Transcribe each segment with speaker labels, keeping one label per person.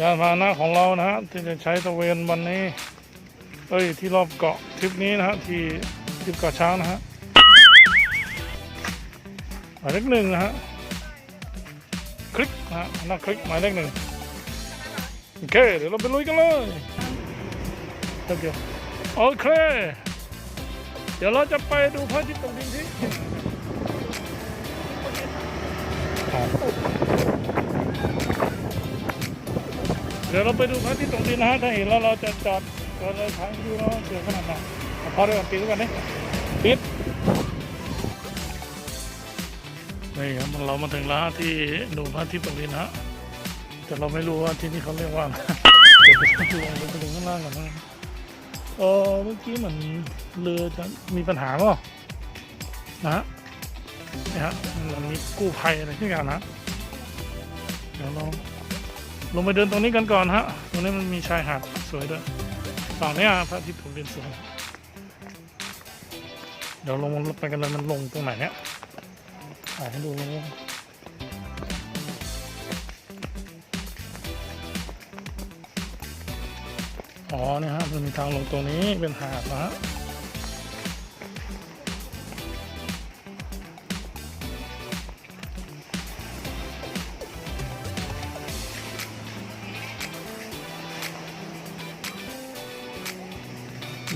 Speaker 1: ยานพาหนะของเรานะฮะที่จะใช้ตะเวนวันนี้ เอ้ยที่รอบเกาะทริปนี้นะฮะที่ทริปเกาะช้างนะฮะหมายเลขหนึ่งนะฮะคลิกนะฮะหน้าคลิกหมายเลขหนึ่งโอเคเดี๋ยวเราไปลุยกันเลยแป๊บเดียวโอเค เดี๋ยวเราจะไปดูพระอาทิตย์ตกดินที่ เดี๋ยวเราไปดูพระอาทิตย์ตกดินนะฮะถ้าเห็นแล้วเราจะจอดจอดเลยถ่ายดูแล้วเดี๋ยวขนาดไหนพอได้ก่อนปิดก่อนนี่ปิดนี่ครับเรามาถึงแล้วที่ดูพระอาทิตย์ตกดินนะฮะแต่เราไม่รู้ว่าที่นี่เขาเรียกว่าอะไรเดี๋ยวไปดูลงไปดูข้างล่างก่อนนะเออเมื่อกี้เหมือนเรือจะมีปัญหาเปล่านะฮะนี่ฮะมันมีกู้ภัยอะไรที่อย่างนะเดี๋ยวเรา ลงไปเดินตรงนี้กันก่อนฮะ ตรงนี้มันมีชายหาดสวยด้วย ฝั่งเนี้ยพระอาทิตย์ตกดินสวย เดี๋ยวลงไปกันเลยมันลงตรงไหนเนี้ยถ่ายให้ดูเลยอ๋อเนี่ยฮะมันมีทางลงตรงนี้เป็นหาดนะฮะ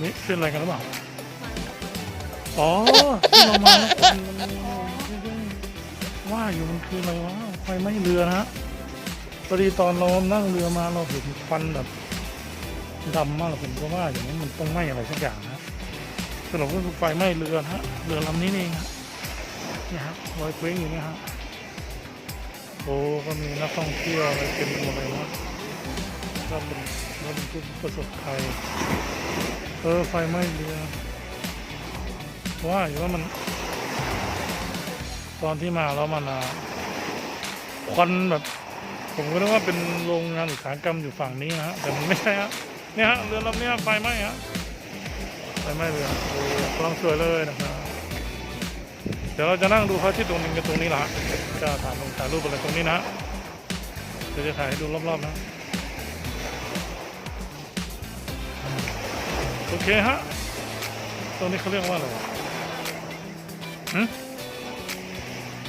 Speaker 1: นี่เป็นอะไรกันหรือเปล่า อ๋อที่เรามาแล้วคนมันว่าอยู่มันคืออะไรวะไฟไหม้เรือนะฮะพอดีตอนเรานั่งเรือมาเราเห็นควันแบบดำมากผมก็ว่าอย่างนี้มันต้องไหม้อะไรสักอย่างนะสรุปก็คือไฟไหม้เรือนะฮะเรือลำนี้เองฮะนี่ฮะลอยเคว้งอยู่นี่ฮะโอ้ก็มีนักท่องเที่ยวอะไรเป็นหมดเลยนะก็เป็นรถบรรทุกประสบภัย เออ ไฟไหม้เรือว่าอยู่ว่ามัน ตอนที่มาแล้วมันควันแบบ ผมก็นึกว่าเป็นโรงงานอุตสาหกรรมอยู่ฝั่งนี้นะฮะ แต่มันไม่ใช่ฮะ เนี่ยฮะ เรือลำเนี้ยไฟไหม้ฮะ ไฟไหม้เรือโอ้กำลังสวยเลยนะครับเดี๋ยวเราจะนั่งดูพระอาทิตย์ตรงนี้กันตรงนี้ละจะถ่ายลงถ่ายรูปอะไรตรงนี้นะเดี๋ยวจะถ่ายให้ดูรอบๆนะ โอเคฮะ ตรงนี้เขาเรียกว่าอะไรวะหืม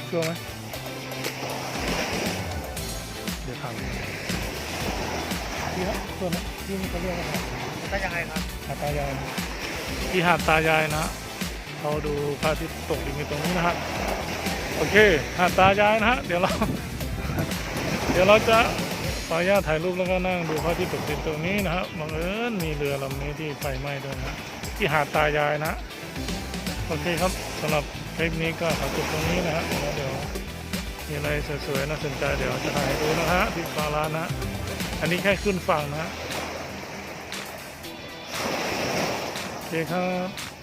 Speaker 1: ชัวร์ไหมเดี๋ยวถามที่ฮะตัวนี้ที่นี่เขาเรียกว่าอะไร
Speaker 2: ก็ยังไงครับ
Speaker 1: หาดตายายนะที่หาดตายายนะ เราดูพระอาทิตย์ตกดินกันตรงนี้นะฮะ โอเค หาดตายายนะฮะ เดี๋ยวเรา เดี๋ยวเราจะ ขออนุญาตถ่ายรูปแล้วก็นั่งดูพระอาทิตย์ตกดินตรงนี้นะฮะบังเอิญมีเรือลำนี้ที่ไฟไหม้ด้วยนะที่หาดตายายนะโอเคครับสำหรับคลิปนี้ก็ขอจบตรงนี้นะฮะแล้วเดี๋ยวมีอะไรสวยๆน่าสนใจเดี๋ยวจะถ่ายดูนะฮะที่ฟาลานนะ อันนี้แค่ขึ้นฝั่งนะฮะโอเคครับ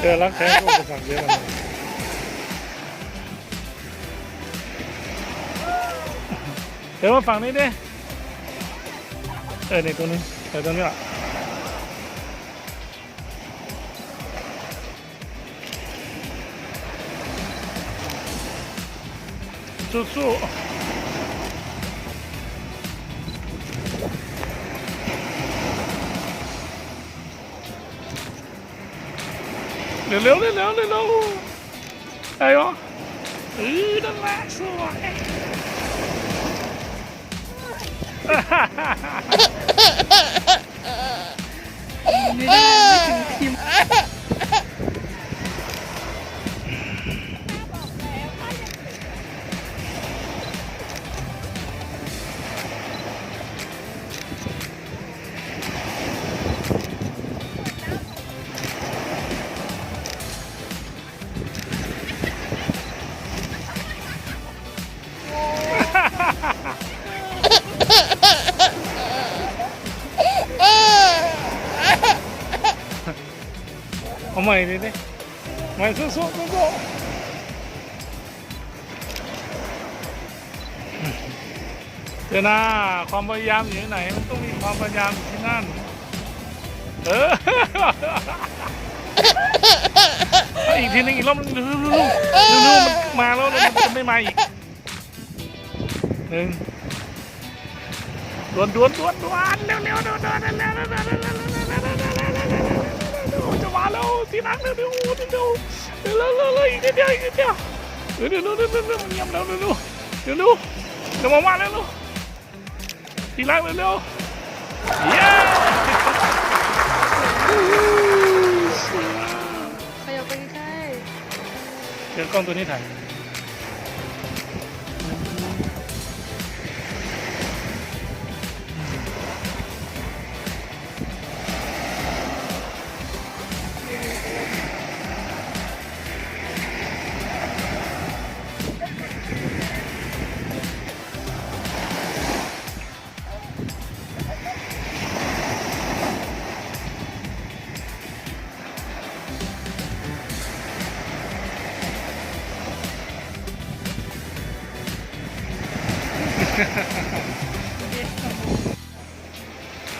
Speaker 1: เจอรักแท้ก็จะสั่งเยอะเลยเดี๋ยวมาฝั่งนี้ดิเออในตัวนี้เออตัวนี้อะสู้ๆ เร็วๆเร็วๆเร็วๆเร็วๆไอ้เหรอเออนั่นแหละสวย
Speaker 2: ไม่ได้ไม่ถึงทีม
Speaker 1: เอาใหม่ดิดิใหม่สู้สู้สู้สู้เจ้าหน้าความพยายามอยู่ไหน มันต้องมีความพยายามที่นั่น เอออีกทีนึงอีกรอบลูลูลูลูมมาแล้วมันไม่มาอีกหนึ่งดวนดวนดวนดวนเร็วเร็วดวนดวนเร็วเร็วเร็วเร็ว จะมาแล้วสีนังเร็วเร็วเร็วเร็วเร็วเร็วอีกนิดเดียวอีกนิเดียวเร็วเร็วเร็วเร็วเงียบเร็วเร็วเร็วเร็วเวเร็วมาเร็วทีนัร็เร็วเย้
Speaker 2: ขยับไปใกล้
Speaker 1: เจอกล้องตัวนี้ถ่าย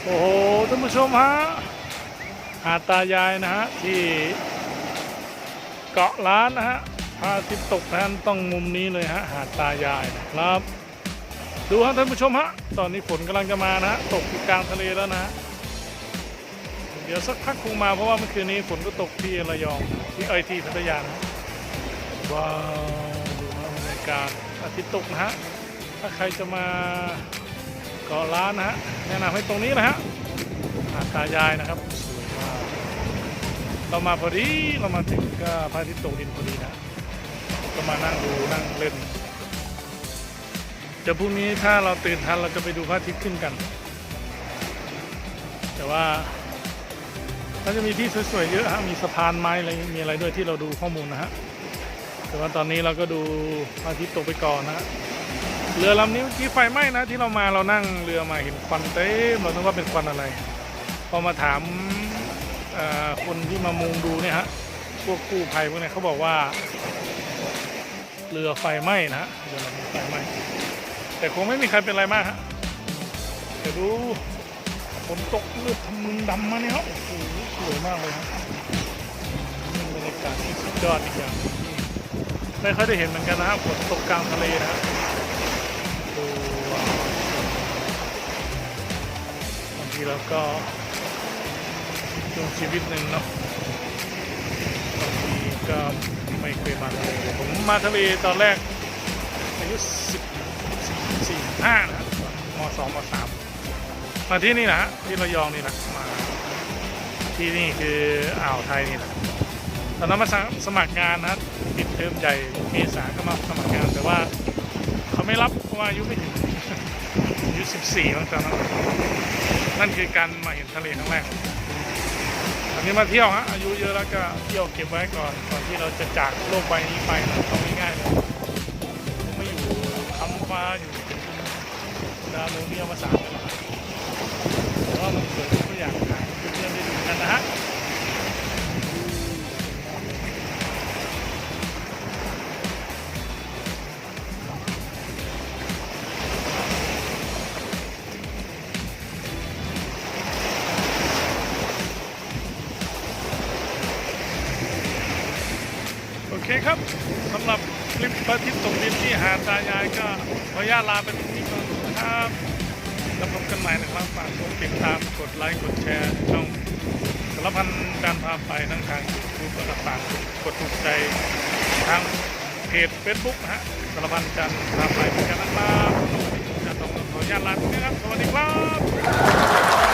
Speaker 1: โอ้โหท่านผู้ชมฮะหาตายายนะฮะที่เกาะล้านนะฮะพระอาทิตย์ตกนั้นต้องมุมนี้เลยฮะหาดตายายนะครับ ดูฮะท่านผู้ชมฮะตอนนี้ฝนกำลังจะมานะฮะตกอยู่กลางทะเลแล้วนะฮะเดี๋ยวสักพักคงมาเพราะว่าเมื่อคืนนี้ฝนก็ตกที่ระยองที่เอทีพัทยานะว้าวดูนะบรรยากาศอาทิตย์ตกนะฮะ ถ้าใครจะมาเกาะล้านนะฮะแนะนำให้ตรงนี้นะฮะหาดตายายนะครับสวยมากเรามาพอดีเรามาถึงก็พระอาทิตย์ตกดินพอดีนะก็มานั่งดูนั่งเล่นเดี๋ยวพรุ่งนี้ถ้าเราตื่นทันเราจะไปดูพระอาทิตย์ขึ้นกัน แต่ว่าก็จะมีที่สวยๆเยอะฮะมีสะพานไม้อะไรมีอะไรด้วยที่เราดูข้อมูลนะฮะแต่ว่าตอนนี้เราก็ดูพระอาทิตย์ตกไปก่อนนะฮะ เรือลำนี้เมื่อกี้ไฟไหม้นะที่เรามาเรานั่งเรือมาเห็นควันเต็มเราคิดว่าเป็นควันอะไร พอมาถามคนที่มามุงดูเนี่ยฮะพวกกู้ภัยพวกเนี้เขาบอกว่าเรือไฟไหม้นะฮะเรือลำนี้ไฟไหม้แต่คงไม่มีใครเป็นอะไรมากฮะเดี๋ยวดูฝนตกเลือดทำมึนดำมาเนี่ยฮะโอ้โหสวยมากเลยฮะบรรยากาศที่สุดยอดอีกอย่างไม่ค่อยได้เห็นเหมือนกันนะฮะฝนตกกลางทะเลนะฮะ ทีเราก็ช่วงชีวิตหนึ่งเนาะบางทีก็ไม่เคยมาทะเลผมมาทะเลตอนแรกอายุสิบสี่ห้านะมสองมสามมาที่นี่นะฮะที่ระยองนี่นะมาที่นี่คืออ่าวไทยนี่นะตอนนั้นมาสมัครงานนะฮะปิดเทอมใหญ่เมษาก็มาสมัครงานแต่ว่าเขาไม่รับเพราะว่าอายุไม่ถึงอายุ14มั้งตอนนั้น นั่นคือการมาเห็นทะเลครั้งแรกอันนี้มาเที่ยวฮะอายุเยอะแล้วก็เที่ยวเก็บไว้ก่อนก่อนที่เราจะจากโลกใบนี้ไปนะต้องง่ายๆเลยไม่อยู่คำฟ้าอยู่ดาวโมเนียมาสามแลย เคครับสำหรับคลิปพระอาทิตย์ตกดินที่หาดตายายก็ขออนุญาตลาไปตรงนี้ก่อนครับแล้วพบกันใหม่นะครับฝากกดติดตามกดไลค์กดแชร์ช่องสารพันการพาไปทั้งทางยูทูบและฝากกดถูกใจทางเพจเฟซบุ๊กนะฮะสารพันการพาไปเหมือนกันนะครับจะต้องขออนุญาตลาไปนะครับสวัสดีครับ